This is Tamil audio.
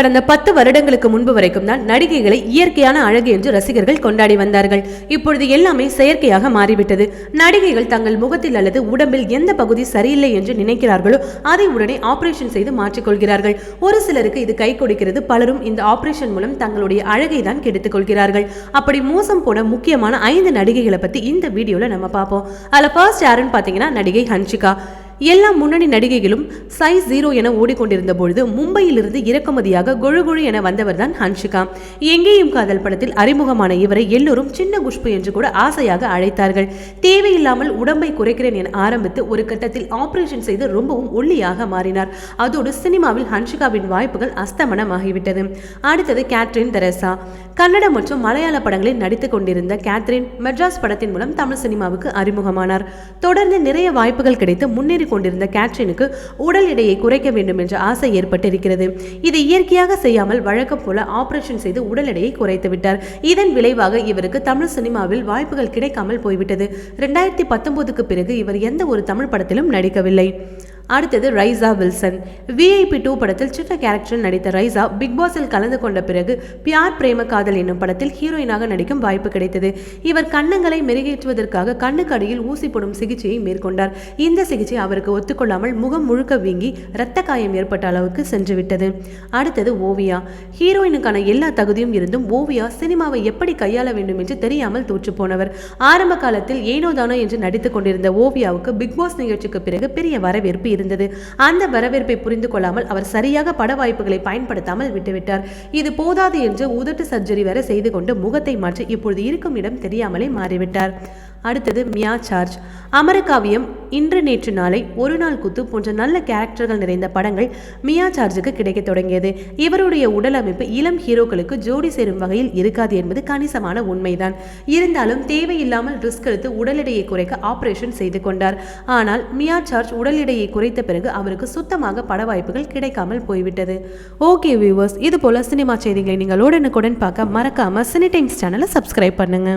கடந்த பத்து வருடங்களுக்கு முன்பு வரைக்கும் தான் நடிகைகளை இயற்கையான அழகு என்று ரசிகர்கள் கொண்டாடி வந்தார்கள். இப்பொழுது எல்லாமே செயற்கையாக மாறிவிட்டது. நடிகைகள் தங்கள் முகத்தில் அல்லது உடம்பில் எந்த பகுதி சரியில்லை என்று நினைக்கிறார்களோ அதை உடனே ஆபரேஷன் செய்து மாற்றிக்கொள்கிறார்கள். ஒரு சிலருக்கு இது கை கொடுக்கிறது. பலரும் இந்த ஆபரேஷன் மூலம் தங்களுடைய அழகை தான் கெடுத்துக் கொள்கிறார்கள். அப்படி மோசம் போன முக்கியமான ஐந்து நடிகைகளை பத்தி இந்த வீடியோல நம்ம பார்ப்போம். அதுல ஃபர்ஸ்ட் யாருன்னு பாத்தீங்கன்னா நடிகை ஹன்ஷிகா. எல்லா முன்னணி நடிகைகளும் சைஸ் ஜீரோ என ஓடிக்கொண்டிருந்த பொழுது மும்பையிலிருந்து இறக்குமதியாக கொழு கொழு என வந்தவர் தான் ஹன்ஷிகா. எங்கேயும் காதல் படத்தில் அறிமுகமான இவரை எல்லோரும் சின்ன குஷ்பு என்று கூட ஆசையாக அழைத்தார்கள். தேவையில்லாமல் உடம்பை குறைக்கிறேன் என ஆரம்பித்து ஒரு கட்டத்தில் ஆபரேஷன் செய்து ரொம்பவும் ஒல்லியாக மாறினார். அதோடு சினிமாவில் ஹன்ஷிகாவின் வாய்ப்புகள் அஸ்தமனமாகிவிட்டது. அடுத்தது கேத்ரின் தெரசா. கன்னட மற்றும் மலையாள படங்களில் நடித்துக் கொண்டிருந்த கேத்ரின் மெட்ராஸ் படத்தின் மூலம் தமிழ் சினிமாவுக்கு அறிமுகமானார். தொடர்ந்து நிறைய வாய்ப்புகள் கிடைத்து முன்னேறி கொண்டிருந்த கேட்ரினுக்கு உடல் எடையை குறைக்க வேண்டும் என்ற ஆசை ஏற்பட்டிருக்கிறது. இதை இயற்கையாக செய்யாமல் வழக்கம் போல ஆபரேஷன் செய்து உடல் எடையை குறைத்து விட்டார். இதன் விளைவாக இவருக்கு தமிழ் சினிமாவில் வாய்ப்புகள் கிடைக்காமல் போய்விட்டது. ரெண்டாயிரத்தி பத்தொன்பதுக்கு பிறகு இவர் எந்த ஒரு தமிழ் படத்திலும் நடிக்கவில்லை. அடுத்தது ரைசா வில்சன். விஐபி டூ படத்தில் சின்ன கேரக்டரில் நடித்த ரைசா பிக் பாஸில் கலந்து கொண்ட பிறகு பியார் பிரேம காதல் என்னும் படத்தில் ஹீரோயினாக நடிக்கும் வாய்ப்பு கிடைத்தது. இவர் கண்ணங்களை மெருகேற்றுவதற்காக கண்ணுக்கு அடியில் ஊசி போடும் சிகிச்சையை மேற்கொண்டார். இந்த சிகிச்சை அவருக்கு ஒத்துக்கொள்ளாமல் முகம் முழுக்க வீங்கி இரத்த காயம் ஏற்பட்ட அளவுக்கு சென்றுவிட்டது. அடுத்தது ஓவியா. ஹீரோயினுக்கான எல்லா தகுதியும் இருந்தும் ஓவியா சினிமாவை எப்படி கையாள வேண்டும் என்று தெரியாமல் தோற்று போனவர். ஆரம்ப காலத்தில் ஏனோதானோ என்று நடித்துக் கொண்டிருந்த ஓவியாவுக்கு பிக் பாஸ் நிகழ்ச்சிக்கு பிறகு பெரிய வரவேற்பு இருந்தது. அந்த வரவேற்பை புரிந்து கொள்ளாமல் அவர் சரியாக பட வாய்ப்புகளை பயன்படுத்தாமல் விட்டுவிட்டார். இது போதாது என்று உதட்டு சர்ஜரி வரை செய்து கொண்டு முகத்தை மாற்றி இப்பொழுது இருக்கும் இடம் தெரியாமலே மாறிவிட்டார். அடுத்தது மியா சார்ஜ். அமரகாவியம் இன்று நேற்று நாளை ஒரு நாள் குத்து போன்ற நல்ல கேரக்டர்கள் நிறைந்த படங்கள் மியா சார்ஜுக்கு கிடைக்க தொடங்கியது. இவருடைய உடல் அமைப்பு இளம் ஹீரோக்களுக்கு ஜோடி சேரும் வகையில் இருக்காது என்பது கணிசமான உண்மைதான். இருந்தாலும் தேவையில்லாமல் ரிஸ்க் எடுத்து உடல் எடையை குறைக்க ஆபரேஷன் செய்து கொண்டார். ஆனால் மியா சார்ஜ் உடல் எடையை குறைத்த பிறகு அவருக்கு சுத்தமாக பட வாய்ப்புகள் கிடைக்காமல் போய்விட்டது. ஓகே வியூவர்ஸ் இது போல சினிமா செய்திகளை நீங்கள் உடனுக்குடன் பார்க்க மறக்காம சினி டைம்ஸ் சேனலை சப்ஸ்கிரைப் பண்ணுங்க.